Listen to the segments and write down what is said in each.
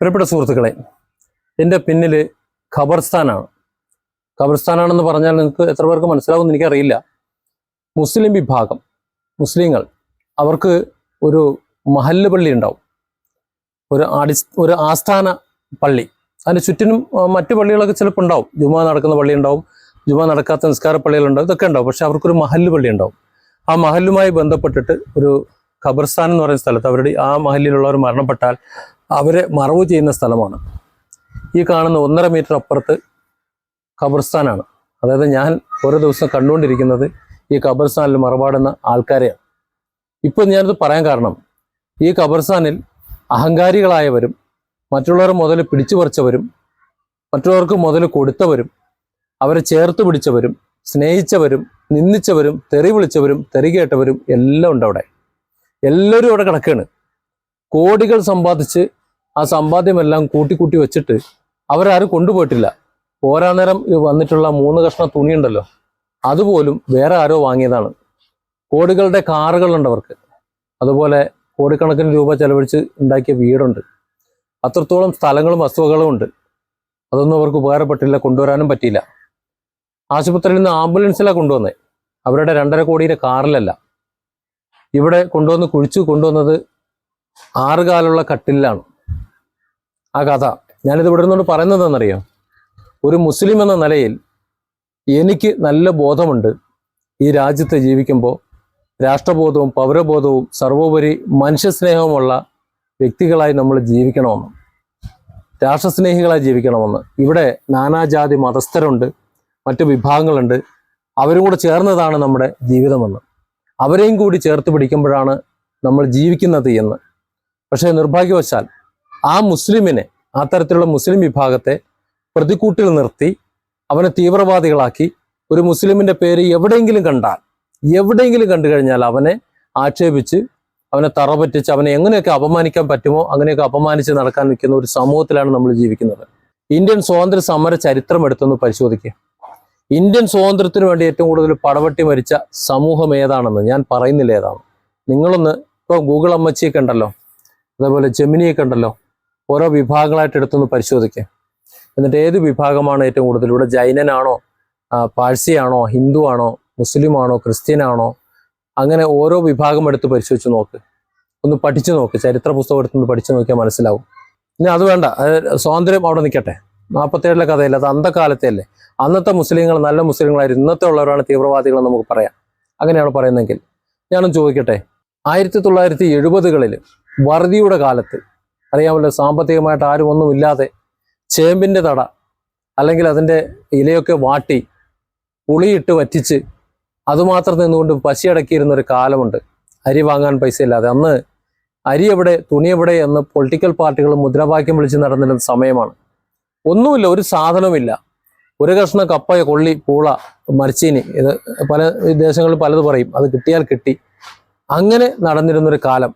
പ്രിയപ്പെട്ട സുഹൃത്തുക്കളെ എന്റെ പിന്നിൽ ഖബർസ്ഥാനാണ്. ഖബർസ്ഥാനാണെന്ന് പറഞ്ഞാൽ നിങ്ങൾക്ക് എത്ര പേർക്ക് മനസ്സിലാവുമെന്ന് എനിക്കറിയില്ല. മുസ്ലിം വിഭാഗം മുസ്ലിങ്ങൾ അവർക്ക് ഒരു മഹല്ല് പള്ളി ഉണ്ടാവും. ഒരു അടി ഒരു ആസ്ഥാന പള്ളി. അതിന് ചുറ്റിനും മറ്റു പള്ളികളൊക്കെ ചിലപ്പോൾ ഉണ്ടാവും. ജുമാ നടക്കുന്ന പള്ളി ഉണ്ടാവും ജുമാ നടക്കാത്ത നിസ്കാര പള്ളികളുണ്ടാവും ഇതൊക്കെ ഉണ്ടാവും. പക്ഷെ അവർക്കൊരു മഹല്ല് പള്ളി ഉണ്ടാവും. ആ മഹല്ലുമായി ബന്ധപ്പെട്ടിട്ട് ഒരു ഖബർസ്ഥാൻ എന്ന് പറയുന്ന സ്ഥലത്ത് അവരുടെ ആ മഹല്ലിലുള്ളവർ മരണപ്പെട്ടാൽ അവരെ മറവ് ചെയ്യുന്ന സ്ഥലമാണ്. ഈ കാണുന്ന ഒന്നര മീറ്റർ അപ്പുറത്ത് ഖബർസ്ഥാനാണ്. അതായത് ഞാൻ ഓരോ ദിവസം കണ്ടുകൊണ്ടിരിക്കുന്നത് ഈ ഖബർസ്ഥാനിൽ മറപാടുന്ന ആൾക്കാരെയാണ്. ഇപ്പം ഞാനിത് പറയാൻ കാരണം ഈ ഖബർസ്ഥാനിൽ അഹങ്കാരികളായവരും മറ്റുള്ളവർ മുതൽ പിടിച്ചു പറിച്ചവരും മറ്റുള്ളവർക്ക് മുതൽ കൊടുത്തവരും അവരെ ചേർത്ത് പിടിച്ചവരും സ്നേഹിച്ചവരും നിന്ദിച്ചവരും തെറി വിളിച്ചവരും തെറി കേട്ടവരും എല്ലാം ഉണ്ട് അവിടെ. എല്ലാവരും അവിടെ കിടക്കുകയാണ് കോടികൾ സമ്പാദിച്ച് ആ സമ്പാദ്യമെല്ലാം കൂട്ടിക്കൂട്ടി വെച്ചിട്ട് അവരാരും കൊണ്ടുപോയിട്ടില്ല. പോരാ നേരം വന്നിട്ടുള്ള മൂന്ന് കഷ്ണം തുണിയുണ്ടല്ലോ അതുപോലും വേറെ ആരോ വാങ്ങിയതാണ്. കോടികളുടെ കാറുകളുണ്ട് അവർക്ക്. അതുപോലെ കോടിക്കണക്കിന് രൂപ ചെലവഴിച്ച് ഉണ്ടാക്കിയ വീടുണ്ട്. അത്രത്തോളം സ്ഥലങ്ങളും വസ്തുവകളും ഉണ്ട്. അതൊന്നും അവർക്ക് ഉപകാരപ്പെട്ടില്ല കൊണ്ടുവരാനും പറ്റിയില്ല. ആശുപത്രിയിൽ നിന്ന് ആംബുലൻസിലാണ് കൊണ്ടുവന്നത് അവരുടെ രണ്ടര കോടിയുടെ കാറിലല്ല. ഇവിടെ കൊണ്ടുവന്ന് കുഴിച്ചു കൊണ്ടുവന്നത് ആറുകാലുള്ള കട്ടിലാണ് ആ കഥ. ഞാനിത് ഇവിടെ നിന്നോട് പറയുന്നത് എന്നറിയാം ഒരു മുസ്ലിം എന്ന നിലയിൽ എനിക്ക് നല്ല ബോധമുണ്ട് ഈ രാജ്യത്ത് ജീവിക്കുമ്പോൾ. രാഷ്ട്രബോധവും പൗരബോധവും സർവോപരി മനുഷ്യസ്നേഹവുമുള്ള വ്യക്തികളായി നമ്മൾ ജീവിക്കണമെന്ന്. രാഷ്ട്രസ്നേഹികളായി ജീവിക്കണമെന്ന്. ഇവിടെ നാനാജാതി മതസ്ഥരുണ്ട് മറ്റു വിഭാഗങ്ങളുണ്ട്. അവരും കൂടെ ചേർന്നതാണ് നമ്മുടെ ജീവിതമെന്ന്. അവരെയും കൂടി ചേർത്ത് പിടിക്കുമ്പോഴാണ് നമ്മൾ ജീവിക്കുന്നത് എന്ന്. പക്ഷേ നിർഭാഗ്യവശാൽ ആ മുസ്ലിമിനെ ആ തരത്തിലുള്ള മുസ്ലിം വിഭാഗത്തെ പ്രതിക്കൂട്ടിൽ നിർത്തി അവനെ തീവ്രവാദികളാക്കി ഒരു മുസ്ലിമിന്റെ പേര് എവിടെയെങ്കിലും കണ്ടാൽ എവിടെയെങ്കിലും കണ്ടു കഴിഞ്ഞാൽ അവനെ ആക്ഷേപിച്ച് അവനെ തറപറ്റിച്ച് അവനെ എങ്ങനെയൊക്കെ അപമാനിക്കാൻ പറ്റുമോ അങ്ങനെയൊക്കെ അപമാനിച്ച് നടക്കാൻ നിൽക്കുന്ന ഒരു സമൂഹത്തിലാണ് നമ്മൾ ജീവിക്കുന്നത്. ഇന്ത്യൻ സ്വാതന്ത്ര്യ സമര ചരിത്രം എടുത്തൊന്ന് പരിശോധിക്കുക. ഇന്ത്യൻ സ്വാതന്ത്ര്യത്തിന് വേണ്ടി ഏറ്റവും കൂടുതൽ പടവട്ടി മരിച്ച സമൂഹം ഏതാണെന്ന് ഞാൻ പറയുന്നില്ല ഏതാണ്. നിങ്ങളൊന്ന് ഇപ്പോൾ ഗൂഗിൾ അമ്മച്ചിയൊക്കെ ഉണ്ടല്ലോ അതേപോലെ ജെമിനിയൊക്കെ ഉണ്ടല്ലോ ഓരോ വിഭാഗങ്ങളായിട്ട് എടുത്തൊന്ന് പരിശോധിക്കുക എന്നിട്ട് ഏത് വിഭാഗമാണ് ഏറ്റവും കൂടുതൽ? ഇവിടെ ജൈനനാണോ പാഴ്സിയാണോ ഹിന്ദു ആണോ മുസ്ലിം ആണോ ക്രിസ്ത്യൻ ആണോ അങ്ങനെ ഓരോ വിഭാഗം എടുത്ത് പരിശോധിച്ച് നോക്ക്. ഒന്ന് പഠിച്ചു നോക്ക്. ചരിത്ര പുസ്തകം എടുത്തൊന്ന് പഠിച്ചു നോക്കിയാൽ മനസ്സിലാവും. ഇനി അത് വേണ്ട. സ്വാതന്ത്ര്യം അവിടെ നിൽക്കട്ടെ. നാൽപ്പത്തേഴിലെ കഥയില്ല? അത് അന്ധകാലത്തെ അല്ലേ? അന്നത്തെ മുസ്ലിങ്ങൾ നല്ല മുസ്ലിങ്ങളായിരുന്നു ഇന്നത്തെ ഉള്ളവരാണ് തീവ്രവാദികളെന്ന് നമുക്ക് പറയാം. അങ്ങനെയാണ് പറയുന്നതെങ്കിൽ ഞാനും ചോദിക്കട്ടെ? ആയിരത്തി തൊള്ളായിരത്തി എഴുപതുകളിൽ വറുതിയുടെ കാലത്ത് അറിയാമല്ലോ സാമ്പത്തികമായിട്ട് ആരും ഒന്നുമില്ലാതെ ചേമ്പിന്റെ തട അല്ലെങ്കിൽ അതിന്റെ ഇലയൊക്കെ വാട്ടി പുളിയിട്ട് വറ്റിച്ച് അതുമാത്രം നിന്നുകൊണ്ട് പശിയടക്കിയിരുന്ന ഒരു കാലമുണ്ട്. അരി വാങ്ങാൻ പൈസ ഇല്ലാതെ. അന്ന് അരി എവിടെ തുണി എവിടെ എന്ന് പൊളിറ്റിക്കൽ പാർട്ടികൾ മുദ്രാവാക്യം വിളിച്ച് നടന്നിരുന്ന സമയമാണ്. ഒന്നുമില്ല ഒരു സാധനവുമില്ല. ഒരു കഷ്ണം കപ്പ കൊള്ളി പൂള മരച്ചീനി ഇത് പല ദേശങ്ങളിൽ പലത് പറയും. അത് കിട്ടിയാൽ കിട്ടി. അങ്ങനെ നടന്നിരുന്നൊരു കാലം.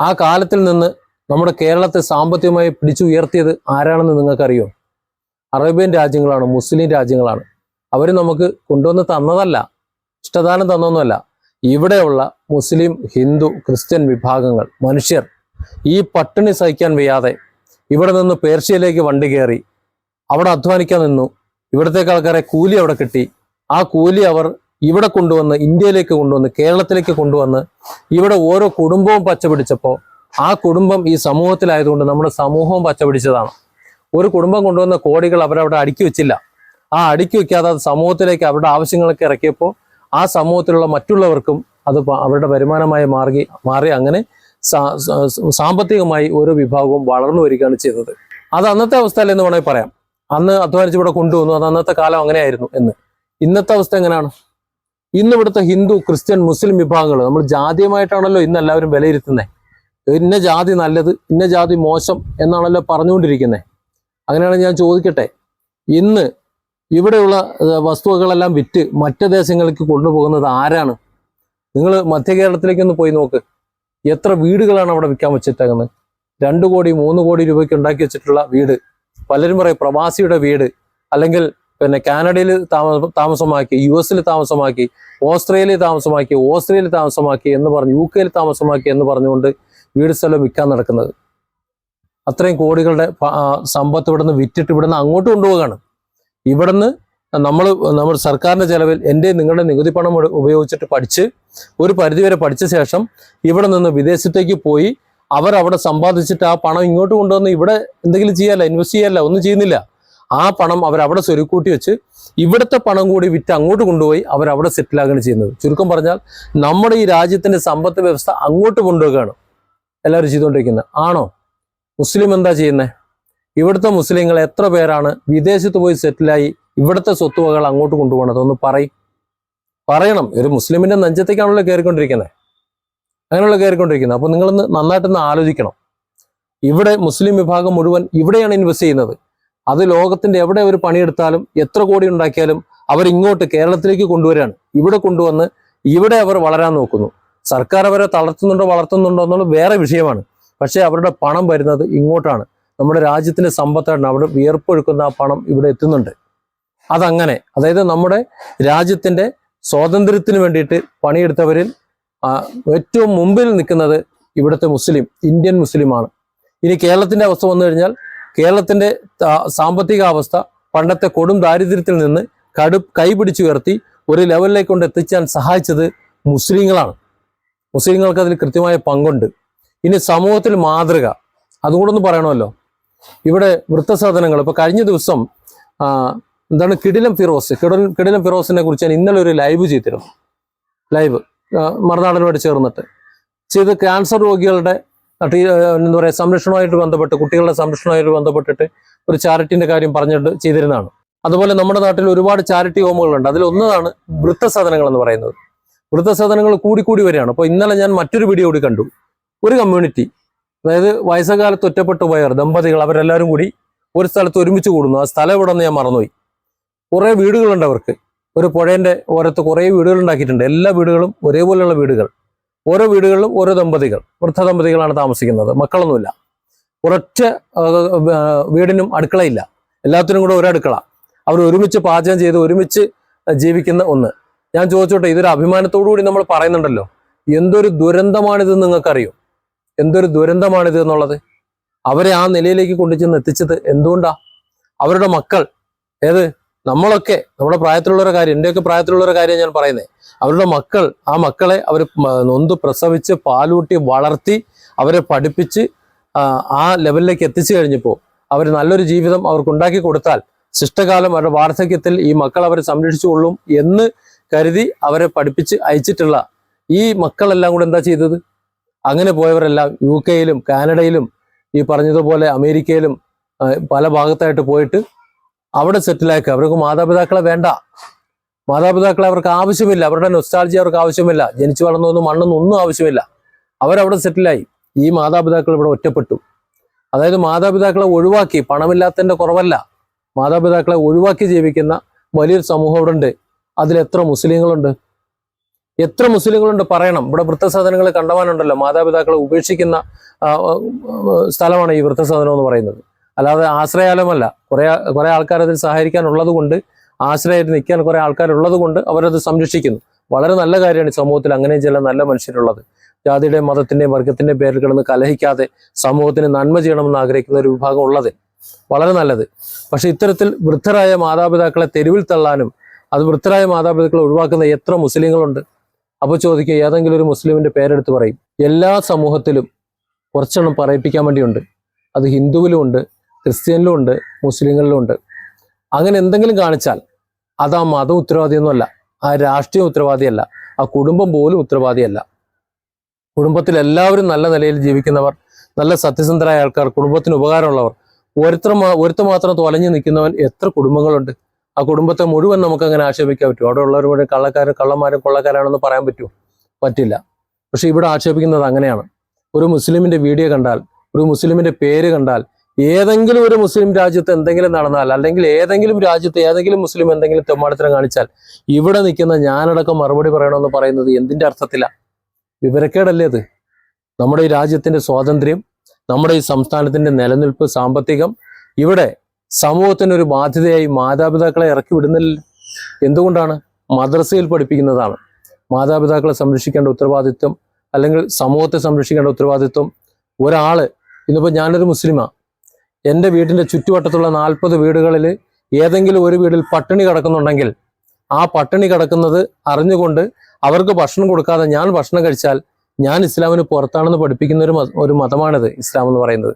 ആ കാലത്തിൽ നിന്ന് നമ്മുടെ കേരളത്തെ സാമ്പത്തികമായി പിടിച്ചുയർത്തിയത് ആരാണെന്ന് നിങ്ങൾക്കറിയോ? അറേബ്യൻ രാജ്യങ്ങളാണ് മുസ്ലിം രാജ്യങ്ങളാണ്. അവർ നമുക്ക് കൊണ്ടുവന്ന് തന്നതല്ല ഇഷ്ടദാനം തന്നൊന്നുമല്ല. ഇവിടെയുള്ള മുസ്ലിം ഹിന്ദു ക്രിസ്ത്യൻ വിഭാഗങ്ങൾ മനുഷ്യർ ഈ പട്ടിണി സഹിക്കാൻ വയ്യാതെ ഇവിടെ നിന്ന് പേർഷ്യയിലേക്ക് വണ്ടി കയറി അവിടെ അധ്വാനിക്കാൻ നിന്നു. ഇവിടത്തേക്ക് ആൾക്കാരെ കൂലി അവിടെ കിട്ടി. ആ കൂലി അവർ ഇവിടെ കൊണ്ടുവന്ന് ഇന്ത്യയിലേക്ക് കൊണ്ടുവന്ന് കേരളത്തിലേക്ക് കൊണ്ടുവന്ന് ഇവിടെ ഓരോ കുടുംബവും പച്ച പിടിച്ചപ്പോൾ ആ കുടുംബം ഈ സമൂഹത്തിലായതുകൊണ്ട് നമ്മുടെ സമൂഹവും പച്ചപിടിച്ചതാണ്. ഒരു കുടുംബം കൊണ്ടുവന്ന കോടികൾ അവരവിടെ അടുക്കി വെച്ചില്ല. ആ അടുക്കി വെക്കാതെ അത് സമൂഹത്തിലേക്ക് അവരുടെ ആവശ്യങ്ങളൊക്കെ ഇറക്കിയപ്പോൾ ആ സമൂഹത്തിലുള്ള മറ്റുള്ളവർക്കും അത് അവരുടെ വരുമാനമായി മാറി മാറി അങ്ങനെ സാമ്പത്തികമായി ഓരോ വിഭാഗവും വളർന്നു വരികയാണ് ചെയ്തത്. അത് അന്നത്തെ അവസ്ഥയിൽ എന്ന് വേണമെങ്കിൽ പറയാം. അന്ന് അധ്വാനിച്ച് ഇവിടെ കൊണ്ടുവന്നു. അത് അന്നത്തെ കാലം അങ്ങനെയായിരുന്നു എന്ന്. ഇന്നത്തെ അവസ്ഥ എങ്ങനെയാണ്? ഇന്ന് ഇവിടുത്തെ ഹിന്ദു ക്രിസ്ത്യൻ മുസ്ലിം വിഭാഗങ്ങൾ നമ്മൾ ജാതീയമായിട്ടാണല്ലോ ഇന്ന് എല്ലാവരും വിലയിരുത്തുന്നത് ഇന്ന ജാതി നല്ലത് ഇന്ന ജാതി മോശം എന്നാണല്ലോ പറഞ്ഞുകൊണ്ടിരിക്കുന്നത് അങ്ങനെയാണെങ്കിൽ ഞാൻ ചോദിക്കട്ടെ ഇന്ന് ഇവിടെയുള്ള വസ്തുവകളെല്ലാം വിറ്റ് മറ്റ് ദേശങ്ങളിലേക്ക് കൊണ്ടുപോകുന്നത് ആരാണ്? നിങ്ങൾ മധ്യ കേരളത്തിലേക്കൊന്ന് പോയി നോക്ക്. എത്ര വീടുകളാണ് അവിടെ വിൽക്കാൻ വെച്ചിട്ടേക്കുന്നത് രണ്ട് കോടി മൂന്ന് കോടി രൂപയ്ക്ക് ഉണ്ടാക്കി വെച്ചിട്ടുള്ള വീട് പലരും പറയും പ്രവാസിയുടെ വീട് അല്ലെങ്കിൽ പിന്നെ കാനഡയിൽ താമ താമസമാക്കി യു എസിൽ താമസമാക്കി ഓസ്ട്രേലിയയിൽ താമസമാക്കി ഓസ്ട്രേലിയയിൽ താമസമാക്കി എന്ന് പറഞ്ഞു യു കെയിൽ താമസമാക്കി എന്ന് പറഞ്ഞുകൊണ്ട് വീട് സ്ഥലം വിൽക്കാൻ നടക്കുന്നത്. അത്രയും കോടികളുടെ സമ്പത്ത് ഇവിടെ നിന്ന് വിറ്റിട്ട് വിറ്റിട്ട് ഇവിടുന്ന് അങ്ങോട്ട് കൊണ്ടുപോവുകയാണ്. നിന്ന് നമ്മൾ നമ്മൾ സർക്കാരിന്റെ ചിലവിൽ എന്റെ നിങ്ങളുടെ നികുതി പണം ഉപയോഗിച്ചിട്ട് പഠിച്ച് ഒരു പരിധിവരെ പഠിച്ച ശേഷം ഇവിടെ നിന്ന് വിദേശത്തേക്ക് പോയി അവർ അവിടെ സമ്പാദിച്ചിട്ട് ആ പണം ഇങ്ങോട്ട് കൊണ്ടുവന്ന് ഇവിടെ എന്തെങ്കിലും ചെയ്യാല്ല ഇൻവെസ്റ്റ് ചെയ്യാല്ല ഒന്നും ചെയ്യുന്നില്ല. ആ പണം അവർ അവിടെ സ്വരുക്കൂട്ടി വെച്ച് ഇവിടുത്തെ പണം കൂടി വിറ്റ് അങ്ങോട്ട് കൊണ്ടുപോയി അവർ അവിടെ സെറ്റിലാക്കുകയാണ് ചെയ്യുന്നത്. ചുരുക്കം പറഞ്ഞാൽ നമ്മുടെ ഈ രാജ്യത്തിന്റെ സമ്പത്ത് വ്യവസ്ഥ അങ്ങോട്ട് കൊണ്ടുപോവുകയാണ്. എല്ലാവരും ചെയ്തുകൊണ്ടിരിക്കുന്നത്. ആണോ? മുസ്ലിം എന്താ ചെയ്യുന്നത് ഇവിടുത്തെ മുസ്ലിങ്ങൾ എത്ര പേരാണ് വിദേശത്ത് പോയി സെറ്റിലായി ഇവിടുത്തെ സ്വത്തുവകൾ അങ്ങോട്ട് കൊണ്ടുപോകണത് ഒന്ന് പറയും. പറയണം. ഒരു മുസ്ലിമിന്റെ നെഞ്ചത്തേക്കാണല്ലോ കയറിക്കൊണ്ടിരിക്കുന്നത് അങ്ങനെയുള്ള കയറിക്കൊണ്ടിരിക്കുന്നത് അപ്പോൾ നിങ്ങളൊന്ന് നന്നായിട്ടൊന്ന് ആലോചിക്കണം. ഇവിടെ മുസ്ലിം വിഭാഗം മുഴുവൻ ഇവിടെയാണ് ഇൻവെസ്റ്റ് ചെയ്യുന്നത്. അത് ലോകത്തിന്റെ എവിടെ അവർ പണിയെടുത്താലും എത്ര കോടി ഉണ്ടാക്കിയാലും അവർ ഇങ്ങോട്ട് കേരളത്തിലേക്ക് കൊണ്ടുവരികയാണ് ഇവിടെ കൊണ്ടുവന്ന് ഇവിടെ അവർ വളരാൻ നോക്കുന്നു. സർക്കാർ അവരെ തളർത്തുന്നുണ്ടോ വളർത്തുന്നുണ്ടോ എന്നുള്ളത് വേറെ വിഷയമാണ്. പക്ഷേ അവരുടെ പണം വരുന്നത് ഇങ്ങോട്ടാണ്. നമ്മുടെ രാജ്യത്തിന്റെ സമ്പത്താണ് അവിടെ വിയർപ്പൊഴുക്കുന്ന ആ പണം ഇവിടെ എത്തുന്നുണ്ട്. അതങ്ങനെ. അതായത് നമ്മുടെ രാജ്യത്തിന്റെ സ്വാതന്ത്ര്യത്തിന് വേണ്ടിയിട്ട് പണിയെടുത്തവരിൽ ഏറ്റവും മുമ്പിൽ നിൽക്കുന്നത് ഇവിടുത്തെ മുസ്ലിം ഇന്ത്യൻ മുസ്ലിമാണ്. ഇനി കേരളത്തിന്റെ അവസ്ഥ വന്നു കഴിഞ്ഞാൽ കേരളത്തിന്റെ സാമ്പത്തിക അവസ്ഥ പണ്ടത്തെ കൊടും ദാരിദ്ര്യത്തിൽ നിന്ന് കടു കൈപിടിച്ചുയർത്തി ഒരു ലെവലിലേക്ക് കൊണ്ട് എത്തിച്ചാൻ സഹായിച്ചത് മുസ്ലിങ്ങളാണ്. മുസ്ലിങ്ങൾക്ക് അതിൽ കൃത്യമായ പങ്കുണ്ട്. ഇനി സമൂഹത്തിൽ മാതൃക അതുകൂടൊന്ന് പറയണമല്ലോ. ഇവിടെ വൃത്തസാധനങ്ങൾ ഇപ്പൊ കഴിഞ്ഞ ദിവസം എന്താണ് കിടിലം ഫിറോസ് കിടൽ കിടിലം ഫിറോസിനെ കുറിച്ച് ഞാൻ ഇന്നലെ ഒരു ലൈവ് ചെയ്തിരുന്നു. ലൈവ് മറുനാടനുമായിട്ട് ചേർന്നിട്ട്. ചെയ്ത് ക്യാൻസർ രോഗികളുടെ എന്താ പറയുക സംരക്ഷണവുമായിട്ട് ബന്ധപ്പെട്ട് കുട്ടികളുടെ സംരക്ഷണമായിട്ട് ബന്ധപ്പെട്ടിട്ട് ഒരു ചാരിറ്റിന്റെ കാര്യം പറഞ്ഞിട്ട് ചെയ്തിരുന്നതാണ്. അതുപോലെ നമ്മുടെ നാട്ടിൽ ഒരുപാട് ചാരിറ്റി ഹോമുകളുണ്ട്. അതിലൊന്നതാണ് വൃത്തസാധനങ്ങൾ എന്ന് പറയുന്നത്. വൃത്തസാധനങ്ങൾ കൂടി കൂടി വരികയാണ്. അപ്പോൾ ഇന്നലെ ഞാൻ മറ്റൊരു വീഡിയോ കൂടി കണ്ടു. ഒരു കമ്മ്യൂണിറ്റി അതായത് വയസ്സകാലത്ത് ഒറ്റപ്പെട്ടു പോയവർ ദമ്പതികൾ അവരെല്ലാവരും കൂടി ഒരു സ്ഥലത്ത് ഒരുമിച്ച് കൂടുന്നു. ആ സ്ഥലം എവിടെ നിന്ന് ഞാൻ മറന്നുപോയി. കുറേ വീടുകളുണ്ട് അവർക്ക്. ഒരു പുഴേന്റെ ഓരത്ത് കുറേ വീടുകൾ ഉണ്ടാക്കിയിട്ടുണ്ട്. എല്ലാ വീടുകളും ഒരേപോലെയുള്ള വീടുകൾ. ഓരോ വീടുകളിലും ഓരോ ദമ്പതികൾ വൃദ്ധ ദമ്പതികളാണ് താമസിക്കുന്നത്. മക്കളൊന്നുമില്ല. ആ, വീടിനും അടുക്കളയില്ല. എല്ലാത്തിനും കൂടെ ഒരു അടുക്കള അവർ ഒരുമിച്ച് പാചകം ചെയ്ത് ഒരുമിച്ച് ജീവിക്കുന്ന ഒന്ന്. ഞാൻ ചോദിച്ചോട്ടെ ഇതൊരു അഭിമാനത്തോടു കൂടി നമ്മൾ പറയുന്നുണ്ടല്ലോ. എന്തൊരു ദുരന്തമാണിത് നിങ്ങൾക്കറിയോ? എന്തൊരു ദുരന്തമാണിത് എന്നുള്ളത്? അവരെ ആ നിലയിലേക്ക് കൊണ്ടുചെന്ന് എത്തിച്ചത് എന്തുകൊണ്ടാ? അവരുടെ മക്കൾ ഏത്? നമ്മളൊക്കെ നമ്മുടെ പ്രായത്തിലുള്ളൊരു കാര്യം എന്റെയൊക്കെ പ്രായത്തിലുള്ളൊരു കാര്യം ഞാൻ പറയുന്നത് അവരുടെ മക്കൾ ആ മക്കളെ അവർ നൊന്ത് പ്രസവിച്ച് പാലൂട്ടി വളർത്തി അവരെ പഠിപ്പിച്ച് ആ, ലെവലിലേക്ക് എത്തിച്ചു കഴിഞ്ഞപ്പോൾ അവർ നല്ലൊരു ജീവിതം അവർക്ക് ഉണ്ടാക്കി കൊടുത്താൽ ശിഷ്ടകാലം അവരുടെ വാർദ്ധക്യത്തിൽ ഈ മക്കൾ അവരെ സംരക്ഷിച്ചുകൊള്ളും എന്ന് കരുതി അവരെ പഠിപ്പിച്ച് അയച്ചിട്ടുള്ള ഈ മക്കളെല്ലാം കൂടെ എന്താ ചെയ്തത്? അങ്ങനെ പോയവരെല്ലാം യു കെയിലും കാനഡയിലും ഈ പറഞ്ഞതുപോലെ അമേരിക്കയിലും പല ഭാഗത്തായിട്ട് പോയിട്ട് അവിടെ സെറ്റിലാക്കുക അവർക്ക് മാതാപിതാക്കളെ വേണ്ട. മാതാപിതാക്കളെ അവർക്ക് ആവശ്യമില്ല. അവരുടെ നൊസ്റ്റാൾജി അവർക്ക് ആവശ്യമില്ല. ജനിച്ചു വളർന്നൊന്നും മണ്ണൊന്നും ഒന്നും ആവശ്യമില്ല. അവരവിടെ സെറ്റിലായി. ഈ മാതാപിതാക്കൾ ഇവിടെ ഒറ്റപ്പെട്ടു. അതായത് മാതാപിതാക്കളെ ഒഴിവാക്കി. പണമില്ലാത്തതിന്റെ കുറവല്ല. മാതാപിതാക്കളെ ഒഴിവാക്കി ജീവിക്കുന്ന വലിയൊരു സമൂഹം ഇവിടെ ഉണ്ട് അതിൽ എത്ര മുസ്ലിങ്ങളുണ്ട്? എത്ര മുസ്ലിങ്ങളുണ്ട് പറയണം. ഇവിടെ വൃത്തസാധനങ്ങൾ കണ്ടവാനുണ്ടല്ലോ മാതാപിതാക്കളെ ഉപേക്ഷിക്കുന്ന സ്ഥലമാണ് ഈ വൃത്തസാധനം എന്ന് പറയുന്നത്. അല്ലാതെ ആശ്രയാലമല്ല കുറെ കുറെ ആൾക്കാർ അതിൽ സഹായിക്കാനുള്ളത് കൊണ്ട് ആശ്രയമായിട്ട് നിൽക്കാൻ കുറെ ആൾക്കാരുള്ളത് കൊണ്ട് അവരത് സംരക്ഷിക്കുന്നു. വളരെ നല്ല കാര്യമാണ് സമൂഹത്തിൽ അങ്ങനെ ചില നല്ല മനുഷ്യരുള്ളത്. ജാതിയുടെയും മതത്തിന്റെയും വർഗത്തിന്റെയും പേരിൽ കിടന്ന് കലഹിക്കാതെ സമൂഹത്തിന് നന്മ ചെയ്യണമെന്ന് ആഗ്രഹിക്കുന്ന ഒരു വിഭാഗം ഉള്ളത്. വളരെ നല്ലത്. പക്ഷെ ഇത്തരത്തിൽ വൃദ്ധരായ മാതാപിതാക്കളെ തെരുവിൽ തള്ളാനും അത് വൃത്തരായ മാതാപിതാക്കളെ ഒഴിവാക്കുന്ന എത്ര മുസ്ലിങ്ങളുണ്ട്? അപ്പോൾ ചോദിക്കുക ഏതെങ്കിലും ഒരു മുസ്ലിമിന്റെ പേരെടുത്ത് പറയും. എല്ലാ സമൂഹത്തിലും കുറച്ചെണ്ണം പറയിപ്പിക്കാൻ വേണ്ടിയുണ്ട്. അത് ഹിന്ദുവിലും ഉണ്ട് ക്രിസ്ത്യനിലും ഉണ്ട് മുസ്ലിങ്ങളിലും ഉണ്ട്. അങ്ങനെ എന്തെങ്കിലും കാണിച്ചാൽ അത് ആ മതം ഉത്തരവാദിയൊന്നുമല്ല ആ രാഷ്ട്രീയം ഉത്തരവാദിയല്ല ആ കുടുംബം പോലും ഉത്തരവാദിയല്ല. കുടുംബത്തിൽ എല്ലാവരും നല്ല നിലയിൽ ജീവിക്കുന്നവർ നല്ല സത്യസന്ധരായ ആൾക്കാർ കുടുംബത്തിന് ഉപകാരമുള്ളവർ ഒരുത്തർ ഒരുത്ത മാത്രം തൊലഞ്ഞു നിൽക്കുന്നവൻ എത്ര കുടുംബങ്ങളുണ്ട്? ആ കുടുംബത്തെ മുഴുവൻ നമുക്ക് അങ്ങനെ ആക്ഷേപിക്കാൻ പറ്റും അവിടെ ഉള്ളവർ മുഴുവൻ കള്ളക്കാരും കള്ളന്മാരും കൊള്ളക്കാരാണെന്ന് പറയാൻ പറ്റുമോ? പറ്റില്ല. പക്ഷെ ഇവിടെ ആക്ഷേപിക്കുന്നത് അങ്ങനെയാണ്. ഒരു മുസ്ലിമിന്റെ വീഡിയോ കണ്ടാൽ ഒരു മുസ്ലിമിന്റെ പേര് കണ്ടാൽ ഏതെങ്കിലും ഒരു മുസ്ലിം രാജ്യത്ത് എന്തെങ്കിലും നടന്നാൽ അല്ലെങ്കിൽ ഏതെങ്കിലും രാജ്യത്ത് ഏതെങ്കിലും മുസ്ലിം എന്തെങ്കിലും തെമ്മാടത്തരം കാണിച്ചാൽ ഇവിടെ നിൽക്കുന്ന ഞാനടക്കം മറുപടി പറയണമെന്ന് പറയുന്നത് എന്തിന്റെ അർത്ഥത്തില? വിവരക്കേടല്ലേ അത്? നമ്മുടെ ഈ രാജ്യത്തിന്റെ സ്വാതന്ത്ര്യം നമ്മുടെ ഈ സംസ്ഥാനത്തിന്റെ നിലനിൽപ്പ് സാമ്പത്തികം ഇവിടെ സമൂഹത്തിന് ഒരു ബാധ്യതയായി മാതാപിതാക്കളെ ഇറക്കി വിടുന്നില്ല എന്തുകൊണ്ടാണ്? മദ്രസയിൽ പഠിപ്പിക്കുന്നതാണ്. മാതാപിതാക്കളെ സംരക്ഷിക്കേണ്ട ഉത്തരവാദിത്വം അല്ലെങ്കിൽ സമൂഹത്തെ സംരക്ഷിക്കേണ്ട ഉത്തരവാദിത്വം ഒരാൾ. ഇന്നിപ്പോൾ ഞാനൊരു മുസ്ലിമാ. എന്റെ വീടിന്റെ ചുറ്റുവട്ടത്തുള്ള നാൽപ്പത് വീടുകളിൽ ഏതെങ്കിലും ഒരു വീടിൽ പട്ടിണി കിടക്കുന്നുണ്ടെങ്കിൽ ആ പട്ടിണി കിടക്കുന്നത് അറിഞ്ഞുകൊണ്ട് അവർക്ക് ഭക്ഷണം കൊടുക്കാതെ ഞാൻ ഭക്ഷണം കഴിച്ചാൽ ഞാൻ ഇസ്ലാമിന് പുറത്താണെന്ന് പഠിപ്പിക്കുന്ന ഒരു ഒരു മതമാണിത് ഇസ്ലാം എന്ന് പറയുന്നത്.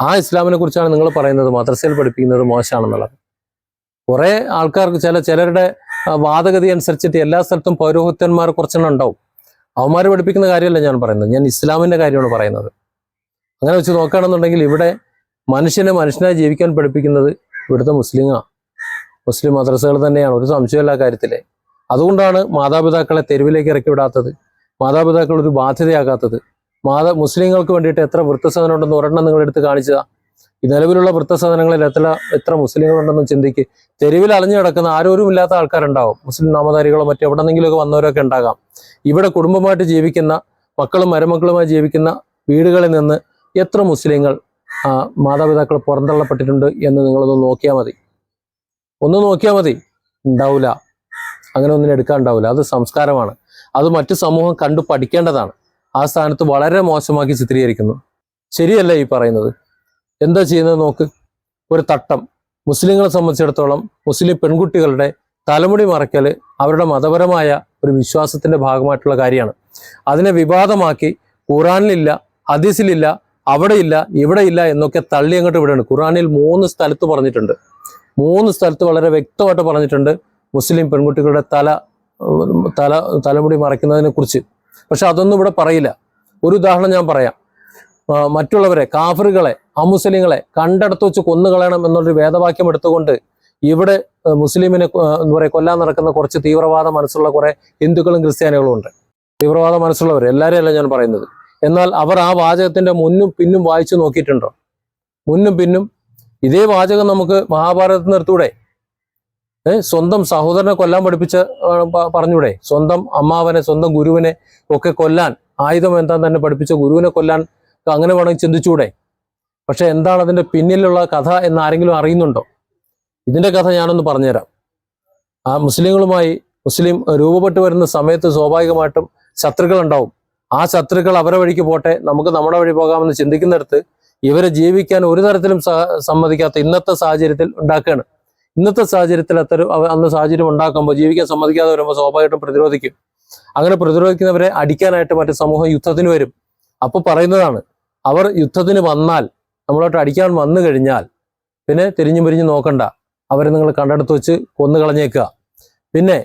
ആ ഇസ്ലാമിനെ കുറിച്ചാണ് നിങ്ങൾ പറയുന്നത്. മദ്രസയിൽ പഠിപ്പിക്കുന്നത് മോശമാണെന്നുള്ളത്. കുറേ ആൾക്കാർക്ക് ചില ചിലരുടെ വാദഗതി അനുസരിച്ചിട്ട് എല്ലാ സ്ഥലത്തും പൗരോഹിത്യന്മാർ കുറച്ചെണ്ണം ഉണ്ടാവും. അവന്മാർ പഠിപ്പിക്കുന്ന കാര്യമല്ല ഞാൻ പറയുന്നത്. ഞാൻ ഇസ്ലാമിന്റെ കാര്യമാണ് പറയുന്നത്. അങ്ങനെ വെച്ച് നോക്കുകയാണെന്നുണ്ടെങ്കിൽ ഇവിടെ മനുഷ്യനെ മനുഷ്യനായി ജീവിക്കാൻ പഠിപ്പിക്കുന്നത് ഇവിടുത്തെ മുസ്ലിങ്ങാ. മുസ്ലിം മദ്രസകൾ തന്നെയാണ്. ഒരു സംശയമില്ല കാര്യത്തിൽ അതുകൊണ്ടാണ് മാതാപിതാക്കളെ തെരുവിലേക്ക് ഇറക്കി വിടാത്തത്. മാതാപിതാക്കൾ ഒരു ബാധ്യതയാകാത്തത്. മാതാ മുസ്ലിങ്ങൾക്ക് വേണ്ടിയിട്ട് എത്ര വൃത്തസദനം ഉണ്ടെന്ന് ഒരെണ്ണം നിങ്ങൾ എടുത്ത് കാണിച്ചതാ. നിലവിലുള്ള വൃത്തസദനങ്ങളിൽ എത്ര എത്ര മുസ്ലിങ്ങളുണ്ടെന്ന് ചിന്തിക്ക്. തെരുവിൽ അലഞ്ഞു കിടക്കുന്ന ആരോരും ഇല്ലാത്ത ആൾക്കാരുണ്ടാവും. മുസ്ലിം നാമധാരികളോ മറ്റോ എവിടെന്നെങ്കിലുമൊക്കെ വന്നവരൊക്കെ ഉണ്ടാകാം. ഇവിടെ കുടുംബമായിട്ട് ജീവിക്കുന്ന മക്കളും മരുമക്കളുമായി ജീവിക്കുന്ന വീടുകളിൽ നിന്ന് എത്ര മുസ്ലിങ്ങൾ മാതാപിതാക്കൾ പുറന്തള്ളപ്പെട്ടിട്ടുണ്ട് എന്ന് നിങ്ങളൊന്ന് നോക്കിയാൽ മതി. ഒന്ന് നോക്കിയാൽ മതി. ഉണ്ടാവില്ല അങ്ങനെ ഒന്നിനും എടുക്കാൻ ഉണ്ടാവില്ല അത് സംസ്കാരമാണ്. അത് മറ്റു സമൂഹം കണ്ടു പഠിക്കേണ്ടതാണ്. ആ സ്ഥാനത്ത് വളരെ മോശമാക്കി ചിത്രീകരിക്കുന്നു. ശരിയല്ല ഈ പറയുന്നത്? എന്താ ചെയ്യുന്നത് നോക്ക്. ഒരു തട്ടം. മുസ്ലിങ്ങളെ സംബന്ധിച്ചിടത്തോളം മുസ്ലിം പെൺകുട്ടികളുടെ തലമുടി മറയ്ക്കൽ അവരുടെ മതപരമായ ഒരു വിശ്വാസത്തിന്റെ ഭാഗമായിട്ടുള്ള കാര്യമാണ്. അതിനെ വിവാദമാക്കി ഖുറാനിലില്ല ഹദീസിലില്ല ഇവിടെ ഇല്ല എന്നൊക്കെ തള്ളി അങ്ങോട്ട് വിടുകയാണ്. ഖുറാനിൽ മൂന്ന് സ്ഥലത്ത് പറഞ്ഞിട്ടുണ്ട്. മൂന്ന് സ്ഥലത്ത് വളരെ വ്യക്തമായിട്ട് പറഞ്ഞിട്ടുണ്ട് മുസ്ലിം പെൺകുട്ടികളുടെ തല തല തലമുടി മറയ്ക്കുന്നതിനെ കുറിച്ച് പക്ഷെ അതൊന്നും ഇവിടെ പറയില്ല. ഒരു ഉദാഹരണം ഞാൻ പറയാം. മറ്റുള്ളവരെ കാഫറുകളെ അമുസ്ലിങ്ങളെ കണ്ടെടുത്ത് വെച്ച് കൊന്നുകളയണം എന്നുള്ളൊരു വേദവാക്യം എടുത്തുകൊണ്ട് ഇവിടെ മുസ്ലിമിനെ എന്താ പറയുക കൊല്ലാൻ നടക്കുന്ന കുറച്ച് തീവ്രവാദ മനസ്സുള്ള കുറെ ഹിന്ദുക്കളും ക്രിസ്ത്യാനികളും ഉണ്ട്. തീവ്രവാദ മനസ്സുള്ളവർ എല്ലാവരെയല്ല ഞാൻ പറയുന്നത്. എന്നാൽ അവർ ആ വാചകത്തിന്റെ മുന്നും പിന്നും വായിച്ചു നോക്കിയിട്ടുണ്ടോ? മുന്നും പിന്നും ഇതേ വാചകം നമുക്ക് ഏ സ്വന്തം സഹോദരനെ കൊല്ലാൻ പഠിപ്പിച്ച പറഞ്ഞൂടെ? സ്വന്തം അമ്മാവനെ സ്വന്തം ഗുരുവിനെ ഒക്കെ കൊല്ലാൻ ആയുധം എന്താ തന്നെ പഠിപ്പിച്ച ഗുരുവിനെ കൊല്ലാൻ അങ്ങനെ വേണമെങ്കിൽ ചിന്തിച്ചൂടെ? പക്ഷെ എന്താണ് അതിന്റെ പിന്നിലുള്ള കഥ എന്ന് ആരെങ്കിലും അറിയുന്നുണ്ടോ? ഇതിന്റെ കഥ ഞാനൊന്ന് പറഞ്ഞുതരാം. ആ മുസ്ലിങ്ങളുമായി മുസ്ലിം രൂപപ്പെട്ടു വരുന്ന സമയത്ത് സ്വാഭാവികമായിട്ടും ശത്രുക്കൾ ഉണ്ടാവും ആ ശത്രുക്കൾ അവരെ വഴിക്ക് പോട്ടെ നമുക്ക് നമ്മുടെ വഴി പോകാമെന്ന് ചിന്തിക്കുന്നിടത്ത് ഇവരെ ജീവിക്കാൻ ഒരു തരത്തിലും സമ്മതിക്കാത്ത ഇന്നത്തെ സാഹചര്യത്തിൽ ഉണ്ടാക്കുകയാണ്. ഇന്നത്തെ സാഹചര്യത്തിൽ അത്തരം അന്ന് സാഹചര്യം ഉണ്ടാക്കുമ്പോൾ ജീവിക്കാൻ സമ്മതിക്കാതെ വരുമ്പോൾ സ്വാഭാവികമായിട്ടും പ്രതിരോധിക്കും. അങ്ങനെ പ്രതിരോധിക്കുന്നവരെ അടിക്കാനായിട്ട് മറ്റു സമൂഹം യുദ്ധത്തിന് വരും. അപ്പോൾ പറയുന്നതാണ് അവർ യുദ്ധത്തിന് വന്നാൽ നമ്മളോട്ട് അടിക്കാൻ വന്നു കഴിഞ്ഞാൽ പിന്നെ തിരിഞ്ഞു പിരിഞ്ഞു നോക്കണ്ട. അവരെ നിങ്ങൾ കണ്ടെടുത്ത് വെച്ച് കൊന്നു കളഞ്ഞേക്കുക പിന്നെ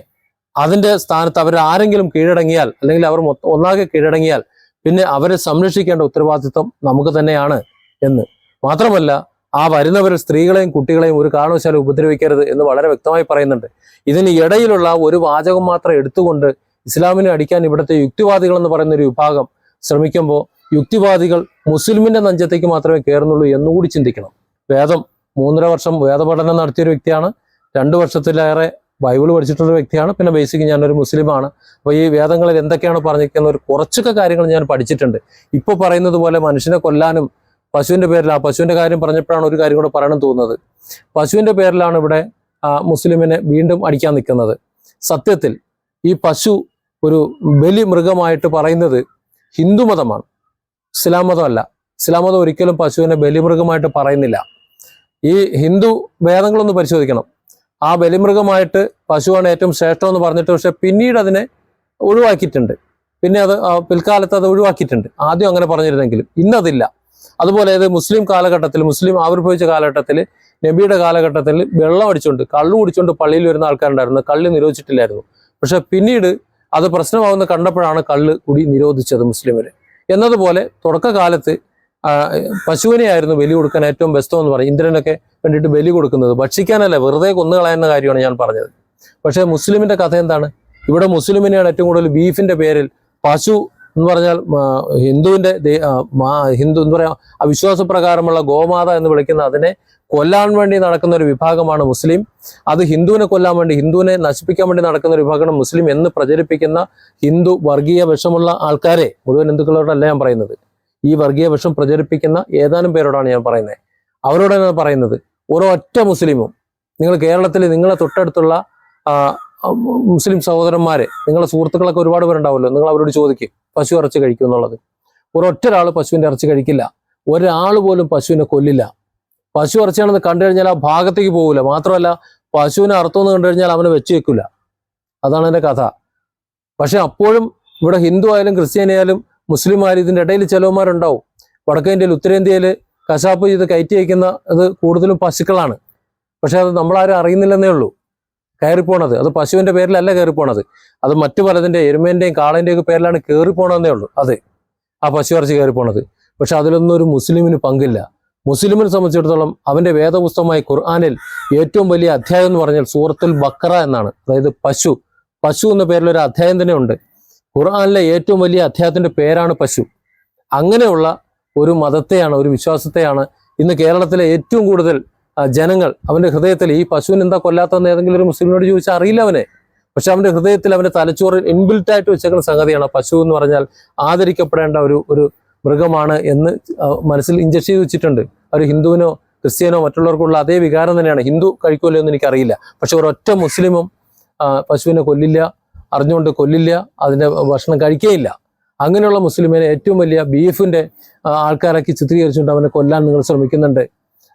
അതിന്റെ സ്ഥാനത്ത് അവർ ആരെങ്കിലും കീഴടങ്ങിയാൽ അല്ലെങ്കിൽ അവർ ഒന്നാകെ കീഴടങ്ങിയാൽ പിന്നെ അവരെ സംരക്ഷിക്കേണ്ട ഉത്തരവാദിത്വം നമുക്ക് തന്നെയാണ് എന്ന്. മാത്രമല്ല ആ വരുന്നവർ സ്ത്രീകളെയും കുട്ടികളെയും ഒരു കാരണവശാലും ഉപദ്രവിക്കരുത് എന്ന് വളരെ വ്യക്തമായി പറയുന്നുണ്ട്. ഇതിന് ഇടയിലുള്ള ഒരു വാചകം മാത്രം എടുത്തുകൊണ്ട് ഇസ്ലാമിനെ അടിക്കാൻ ഇവിടുത്തെ യുക്തിവാദികൾ എന്ന് പറയുന്ന ഒരു വിഭാഗം ശ്രമിക്കുമ്പോൾ യുക്തിവാദികൾ മുസ്ലിമിന്റെ നെഞ്ചത്തേക്ക് മാത്രമേ കയറുന്നുള്ളൂ എന്നുകൂടി ചിന്തിക്കണം. വേദം മൂന്നര വർഷം വേദപഠനം നടത്തിയൊരു വ്യക്തിയാണ്. രണ്ട് വർഷത്തിലേറെ ബൈബിൾ പഠിച്ചിട്ടുള്ള വ്യക്തിയാണ്. പിന്നെ ബേസിക് ഞാനൊരു മുസ്ലിമാണ്. അപ്പോൾ ഈ വേദങ്ങളിൽ എന്തൊക്കെയാണ് പറഞ്ഞിരിക്കുന്ന ഒരു കുറച്ചൊക്കെ കാര്യങ്ങൾ ഞാൻ പഠിച്ചിട്ടുണ്ട്. ഇപ്പോൾ പറയുന്നത് പോലെ മനുഷ്യനെ കൊല്ലാനും പശുവിന്റെ പേരിൽ ആ പശുവിന്റെ കാര്യം പറഞ്ഞപ്പോഴാണ് ഒരു കാര്യം കൂടെ പറയണം തോന്നുന്നത്. പശുവിന്റെ പേരിലാണ് ഇവിടെ മുസ്ലിമിനെ വീണ്ടും അടിക്കാൻ നിൽക്കുന്നത്. സത്യത്തിൽ ഈ പശു ഒരു ബലി മൃഗമായിട്ട് പറയുന്നത് ഹിന്ദുമതമാണ് ഇസ്ലാം മതമല്ല ഇസ്ലാം മതം ഒരിക്കലും പശുവിനെ ബലിമൃഗമായിട്ട് പറയുന്നില്ല. ഈ ഹിന്ദു വേദങ്ങളൊന്ന് പരിശോധിക്കണം. ആ ബലിമൃഗമായിട്ട് പശുവാണ് ഏറ്റവും ശ്രേഷ്ഠം എന്ന് പറഞ്ഞിട്ട് പക്ഷെ പിന്നീട് അതിനെ ഒഴിവാക്കിയിട്ടുണ്ട്. പിന്നെ അത് പിൽക്കാലത്ത് അത് ഒഴിവാക്കിയിട്ടുണ്ട്. ആദ്യം അങ്ങനെ പറഞ്ഞിരുന്നെങ്കിലും ഇന്നതില്ല. അതുപോലെ ഇത് മുസ്ലിം കാലഘട്ടത്തിൽ മുസ്ലിം ആവിർഭവിച്ച കാലഘട്ടത്തിൽ നബിയുടെ കാലഘട്ടത്തിൽ വെള്ളം അടിച്ചുകൊണ്ട് കള്ളു കുടിച്ചുകൊണ്ട് പള്ളിയിൽ വരുന്ന ആൾക്കാരുണ്ടായിരുന്നു. കള്ള് നിരോധിച്ചിട്ടില്ലായിരുന്നു. പക്ഷെ പിന്നീട് അത് പ്രശ്നമാവുന്ന കണ്ടപ്പോഴാണ് കള്ള് കുടി നിരോധിച്ചത് മുസ്ലിമിന്. എന്നതുപോലെ തുടക്കകാലത്ത് പശുവിനെയായിരുന്നു ബലി കൊടുക്കാൻ ഏറ്റവും ബെസ്റ്റം എന്ന് പറയും ഇന്ദ്രനൊക്കെ വേണ്ടിയിട്ട് ബലി കൊടുക്കുന്നത്. ഭക്ഷിക്കാനല്ല വെറുതെ കൊന്നുകളയുന്ന കാര്യമാണ് ഞാൻ പറഞ്ഞത്. പക്ഷേ മുസ്ലിമിന്റെ കഥ എന്താണ്? ഇവിടെ മുസ്ലിമിനെയാണ് ഏറ്റവും കൂടുതൽ ബീഫിന്റെ പേരിൽ പശു എന്ന് പറഞ്ഞാൽ ഹിന്ദുവിന്റെ ഹിന്ദു എന്ന് പറയാ ആ വിശ്വാസപ്രകാരമുള്ള ഗോമാത എന്ന് വിളിക്കുന്ന അതിനെ കൊല്ലാൻ വേണ്ടി നടക്കുന്ന ഒരു വിഭാഗമാണ് മുസ്ലിം. അത് ഹിന്ദുവിനെ കൊല്ലാൻ വേണ്ടി ഹിന്ദുവിനെ നശിപ്പിക്കാൻ വേണ്ടി നടക്കുന്ന ഒരു വിഭാഗമാണ് മുസ്ലിം എന്ന് പ്രചരിപ്പിക്കുന്ന ഹിന്ദു വർഗീയ വിഷമുള്ള ആൾക്കാരെ മുഴുവൻ ഹിന്ദുക്കളോടല്ല ഞാൻ പറയുന്നത്. ഈ വർഗീയ വിഷം പ്രചരിപ്പിക്കുന്ന ഏതാനും പേരോടാണ് ഞാൻ പറയുന്നത്. അവരോടാണ് ഞാൻ പറയുന്നത്. ഒറ്റ മുസ്ലിമും നിങ്ങൾ കേരളത്തിൽ നിങ്ങളെ തൊട്ടടുത്തുള്ള മുസ്ലിം സഹോദരന്മാരെ നിങ്ങളെ സുഹൃത്തുക്കളൊക്കെ ഒരുപാട് പേരുണ്ടാവുമല്ലോ നിങ്ങൾ അവരോട് ചോദിക്കും. പശു ഇറച്ചി കഴിക്കും എന്നുള്ളത്. ഒരൊറ്റ ഒരാൾ പശുവിന്റെ ഇറച്ചി കഴിക്കില്ല. ഒരാൾ പോലും പശുവിനെ കൊല്ലില്ല. പശു ഇറച്ചിയാണെന്ന് കണ്ടു കഴിഞ്ഞാൽ ആ ഭാഗത്തേക്ക് പോകില്ല മാത്രമല്ല പശുവിനെ അർത്ഥമെന്ന് കണ്ടു കഴിഞ്ഞാൽ അവനെ വെച്ച് വെക്കില്ല അതാണ് എന്റെ കഥ. പക്ഷെ അപ്പോഴും ഇവിടെ ഹിന്ദു ആയാലും ക്രിസ്ത്യാനിയായാലും മുസ്ലിം ആയാലും ഇതിന്റെ ഇടയിൽ ചിലവന്മാരുണ്ടാവും. വടക്കേ ഇന്ത്യയിൽ ഉത്തരേന്ത്യയിൽ കശാപ്പ് ചെയ്ത് കയറ്റി അയക്കുന്ന അത് കൂടുതലും പശുക്കളാണ്. പക്ഷെ അത് നമ്മളാരും അറിയുന്നില്ലെന്നേ ഉള്ളൂ. കയറിപ്പോണത്. അത് പശുവിന്റെ പേരിലല്ല കയറിപ്പോണത്. അത് മറ്റു പലതിന്റെ എരുമേന്റെയും കാളന്റെയും ഒക്കെ പേരിലാണ് കയറിപ്പോണതെന്നേ ഉള്ളൂ. അതെ ആ പശു ഇറച്ചി കയറിപ്പോണത്. പക്ഷെ അതിലൊന്നും ഒരു മുസ്ലിമിന് പങ്കില്ല. മുസ്ലിമിനെ സംബന്ധിച്ചിടത്തോളം അവന്റെ വേദപുസ്തകമായ ഖുർആാനിൽ ഏറ്റവും വലിയ അധ്യായം എന്ന് പറഞ്ഞാൽ സൂറത്തുൽ ബക്കറ എന്നാണ്. അതായത് പശു. പശു എന്ന പേരിൽ ഒരു അധ്യായം തന്നെ ഉണ്ട്. ഖുർആാനിലെ ഏറ്റവും വലിയ അധ്യായത്തിന്റെ പേരാണ് പശു. അങ്ങനെയുള്ള ഒരു മതത്തെയാണ് ഒരു വിശ്വാസത്തെയാണ് ഇന്ന് കേരളത്തിലെ ഏറ്റവും കൂടുതൽ ജനങ്ങൾ അവന്റെ ഹൃദയത്തിൽ ഈ പശുവിന് എന്താ കൊല്ലാത്തതെന്ന് ഏതെങ്കിലും ഒരു മുസ്ലിമിനോട് ചോദിച്ചാൽ അറിയില്ല അവനെ. പക്ഷെ അവന്റെ ഹൃദയത്തിൽ അവന്റെ തലച്ചോറിൽ ഇൻബിൽറ്റ് ആയിട്ട് വെച്ചേക്കുന്ന സംഗതിയാണ് പശു എന്ന് പറഞ്ഞാൽ ആദരിക്കപ്പെടേണ്ട ഒരു ഒരു മൃഗമാണ് എന്ന് മനസ്സിൽ ഇഞ്ചക്ട് ചെയ്ത് വെച്ചിട്ടുണ്ട്. ഒരു ഹിന്ദുവിനോ ക്രിസ്ത്യാനോ മറ്റുള്ളവർക്കുള്ള അതേ വികാരം തന്നെയാണ്. ഹിന്ദു കഴിക്കുമല്ലോ എന്ന് എനിക്കറിയില്ല. പക്ഷെ ഒരൊറ്റ മുസ്ലിമും പശുവിനെ കൊല്ലില്ല അറിഞ്ഞുകൊണ്ട് കൊല്ലില്ല അതിന്റെ ഭക്ഷണം കഴിക്കുകയില്ല അങ്ങനെയുള്ള മുസ്ലിമിനെ ഏറ്റവും വലിയ ബീഫിന്റെ ആൾക്കാരാക്കി ചിത്രീകരിച്ചുകൊണ്ട് അവനെ കൊല്ലാൻ നിങ്ങൾ ശ്രമിക്കുന്നുണ്ട്.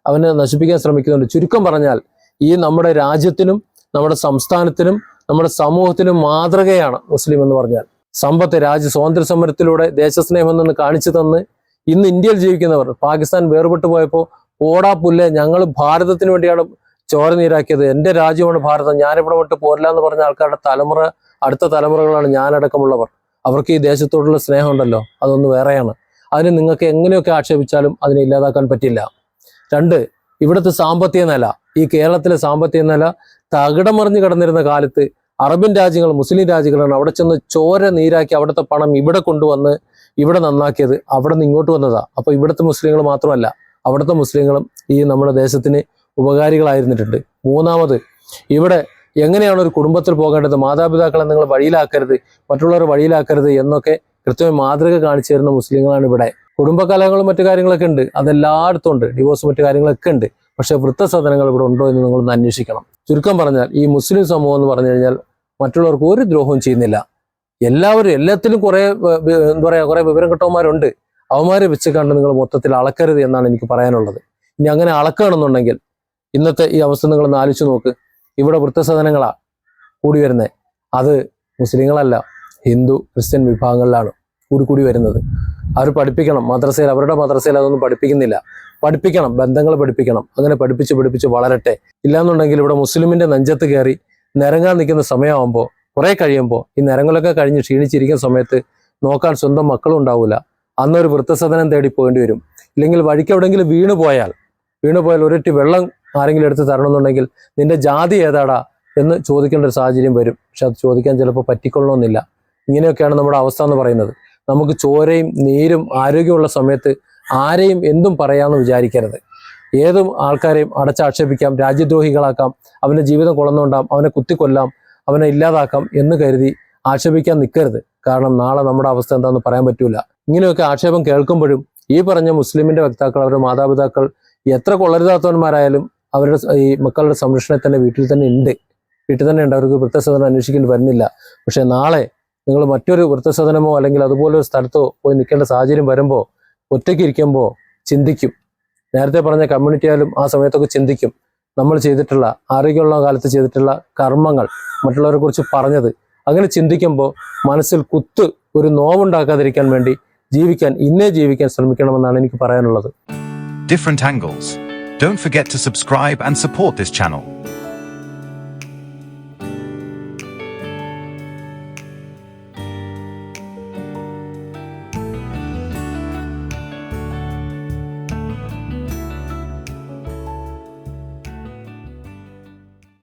അവനെ നശിപ്പിക്കാൻ ശ്രമിക്കുന്നുണ്ട്. ചുരുക്കം പറഞ്ഞാൽ ഈ നമ്മുടെ രാജ്യത്തിനും നമ്മുടെ സംസ്ഥാനത്തിനും നമ്മുടെ സമൂഹത്തിനും മാതൃകയാണ് മുസ്ലിം എന്ന് പറഞ്ഞാൽ. സമ്പത്ത് രാജ്യ സ്വാതന്ത്ര്യ സമരത്തിലൂടെ ദേശസ്നേഹം നിന്ന് കാണിച്ചു തന്ന് ഇന്ന് ഇന്ത്യയിൽ ജീവിക്കുന്നവർ പാകിസ്ഥാൻ വേർപെട്ടു പോയപ്പോൾ ഓടാ പുല്ലെ ഞങ്ങൾ ഭാരതത്തിന് വേണ്ടിയാണ് ചോര നീരാക്കിയത്. എന്റെ രാജ്യമാണ് ഭാരതം. ഞാനിവിടെ വിട്ട് പോരില്ല എന്ന് പറഞ്ഞ ആൾക്കാരുടെ തലമുറ അടുത്ത തലമുറകളാണ് ഞാനടക്കമുള്ളവർ. അവർക്ക് ഈ ദേശത്തോടുള്ള സ്നേഹമുണ്ടല്ലോ അതൊന്ന് വേറെയാണ്. അതിന് നിങ്ങൾക്ക് എങ്ങനെയൊക്കെ ആക്ഷേപിച്ചാലും അതിനെ ഇല്ലാതാക്കാൻ പറ്റില്ല. രണ്ട് ഇവിടുത്തെ സാമ്പത്തിക നില. ഈ കേരളത്തിലെ സാമ്പത്തിക നില തകിടം മറിഞ്ഞു കിടന്നിരുന്ന കാലത്ത് അറബിൻ രാജ്യങ്ങൾ മുസ്ലിം രാജ്യങ്ങളാണ് അവിടെ ചെന്ന് ചോര നീരാക്കി അവിടുത്തെ പണം ഇവിടെ കൊണ്ടുവന്ന് ഇവിടെ നന്നാക്കിയത് അവിടെ നിന്ന് ഇങ്ങോട്ട് വന്നതാ. അപ്പൊ ഇവിടുത്തെ മുസ്ലിങ്ങൾ മാത്രമല്ല അവിടുത്തെ മുസ്ലിങ്ങളും ഈ നമ്മുടെ ദേശത്തിന് ഉപകാരികളായിരുന്നിട്ടുണ്ട്. മൂന്നാമത് ഇവിടെ എങ്ങനെയാണ് ഒരു കുടുംബത്തിൽ പോകേണ്ടത്? മാതാപിതാക്കളെ നിങ്ങൾ വഴിയിലാക്കരുത് മറ്റുള്ളവർ വഴിയിലാക്കരുത് എന്നൊക്കെ കൃത്യമായി മാതൃക കാണിച്ചു തരുന്ന മുസ്ലിങ്ങളാണ് ഇവിടെ. കുടുംബകലഹങ്ങളും മറ്റു കാര്യങ്ങളൊക്കെ ഉണ്ട്. അതെല്ലായിടത്തും ഉണ്ട്. ഡിവോഴ്സ് മറ്റു കാര്യങ്ങളൊക്കെ ഉണ്ട്. പക്ഷെ വൃദ്ധസദനങ്ങൾ ഇവിടെ ഉണ്ടോ എന്ന് നിങ്ങളൊന്ന് അന്വേഷിക്കണം. ചുരുക്കം പറഞ്ഞാൽ ഈ മുസ്ലിം സമൂഹം എന്ന് പറഞ്ഞു കഴിഞ്ഞാൽ മറ്റുള്ളവർക്ക് ഒരു ദ്രോഹവും ചെയ്യുന്നില്ല. എല്ലാവരും എല്ലാത്തിലും കുറെ എന്താ പറയാ കുറെ വിവരം കിട്ടവന്മാരുണ്ട്. അവന്മാരെ വെച്ച് കണ്ട് നിങ്ങൾ മൊത്തത്തിൽ അളക്കരുത് എന്നാണ് എനിക്ക് പറയാനുള്ളത്. ഇനി അങ്ങനെ അളക്കുകയാണെന്നുണ്ടെങ്കിൽ ഇന്നത്തെ ഈ അവസ്ഥ നിങ്ങൾ ഒന്ന് ആലോചിച്ച് നോക്ക്. ഇവിടെ വൃദ്ധസദനങ്ങളാ കൂടി വരുന്നത് അത് മുസ്ലിങ്ങളല്ല ഹിന്ദു ക്രിസ്ത്യൻ വിഭാഗങ്ങളിലാണ് കൂടി കൂടി വരുന്നത്. അവർ പഠിപ്പിക്കണം. മദ്രസയിൽ അവരുടെ മദ്രസയിൽ അതൊന്നും പഠിപ്പിക്കുന്നില്ല. പഠിപ്പിക്കണം ബന്ധങ്ങൾ പഠിപ്പിക്കണം. അങ്ങനെ പഠിപ്പിച്ച് പഠിപ്പിച്ച് വളരട്ടെ. ഇല്ലാന്നുണ്ടെങ്കിൽ ഇവിടെ മുസ്ലിമിന്റെ നെഞ്ചത്ത് കയറി നിരങ്ങാൻ നിൽക്കുന്ന സമയമാകുമ്പോൾ കുറെ കഴിയുമ്പോൾ ഈ നിരങ്ങളൊക്കെ കഴിഞ്ഞ് ക്ഷീണിച്ചിരിക്കുന്ന സമയത്ത് നോക്കാൻ സ്വന്തം മക്കളും ഉണ്ടാവില്ല അന്നൊരു വൃത്തസദനം തേടി പോകേണ്ടി വരും. ഇല്ലെങ്കിൽ വഴിക്ക് എവിടെയെങ്കിലും വീണു പോയാൽ വീണു പോയാൽ ഒരിട്ട് വെള്ളം ആരെങ്കിലും എടുത്ത് തരണമെന്നുണ്ടെങ്കിൽ നിന്റെ ജാതി ഏതാടാ എന്ന് ചോദിക്കേണ്ട ഒരു സാഹചര്യം വരും. പക്ഷെ അത് ചോദിക്കാൻ ചിലപ്പോൾ പറ്റിക്കൊള്ളണമെന്നില്ല. ഇങ്ങനെയൊക്കെയാണ് നമ്മുടെ അവസ്ഥ എന്ന് പറയുന്നത്. നമുക്ക് ചോരയും നീരും ആരോഗ്യമുള്ള സമയത്ത് ആരെയും എന്തും പറയാമെന്ന് വിചാരിക്കരുത്. ഏതും ആൾക്കാരെയും അടച്ചാക്ഷേപിക്കാം രാജ്യദ്രോഹികളാക്കാം അവന്റെ ജീവിതം കൊളന്നുകൊണ്ടാം അവനെ കുത്തിക്കൊല്ലാം അവനെ ഇല്ലാതാക്കാം എന്ന് കരുതി ആക്ഷേപിക്കാൻ നിൽക്കരുത്. കാരണം നാളെ നമ്മുടെ അവസ്ഥ എന്താണെന്ന് പറയാൻ പറ്റൂല. ഇങ്ങനെയൊക്കെ ആക്ഷേപം കേൾക്കുമ്പോഴും ഈ പറഞ്ഞ മുസ്ലിമിന്റെ വക്താക്കൾ അവരുടെ മാതാപിതാക്കൾ എത്ര കൊള്ളരുതാത്തവന്മാരായാലും അവരുടെ ഈ മക്കളുടെ സംരക്ഷണത്തിന്റെ വീട്ടിൽ തന്നെ ഉണ്ട്. വീട്ടിൽ തന്നെ ഉണ്ട്. അവർക്ക് വൃദ്ധസദനം അന്വേഷിക്കേണ്ടി വരുന്നില്ല. പക്ഷെ നാളെ നിങ്ങൾ മറ്റൊരു വൃത്തസദനമോ അല്ലെങ്കിൽ അതുപോലൊരു സ്ഥലത്തോ പോയി നിൽക്കേണ്ട സാഹചര്യം വരുമ്പോൾ ഒറ്റയ്ക്ക് ഇരിക്കുമ്പോൾ ചിന്തിക്കും നേരത്തെ പറഞ്ഞ കമ്മ്യൂണിറ്റി ആയാലും ആ സമയത്തൊക്കെ ചിന്തിക്കും നമ്മൾ ചെയ്തിട്ടുള്ള ആരോഗ്യമുള്ള കാലത്ത് ചെയ്തിട്ടുള്ള കർമ്മങ്ങൾ മറ്റുള്ളവരെ കുറിച്ച് പറഞ്ഞത് അങ്ങനെ ചിന്തിക്കുമ്പോൾ മനസ്സിൽ കുത്ത് ഒരു നോവുണ്ടാക്കാതിരിക്കാൻ വേണ്ടി ജീവിക്കാൻ ഇന്നേ ജീവിക്കാൻ ശ്രമിക്കണമെന്നാണ് എനിക്ക് പറയാനുള്ളത് different angles. Don't forget to subscribe and support this channel.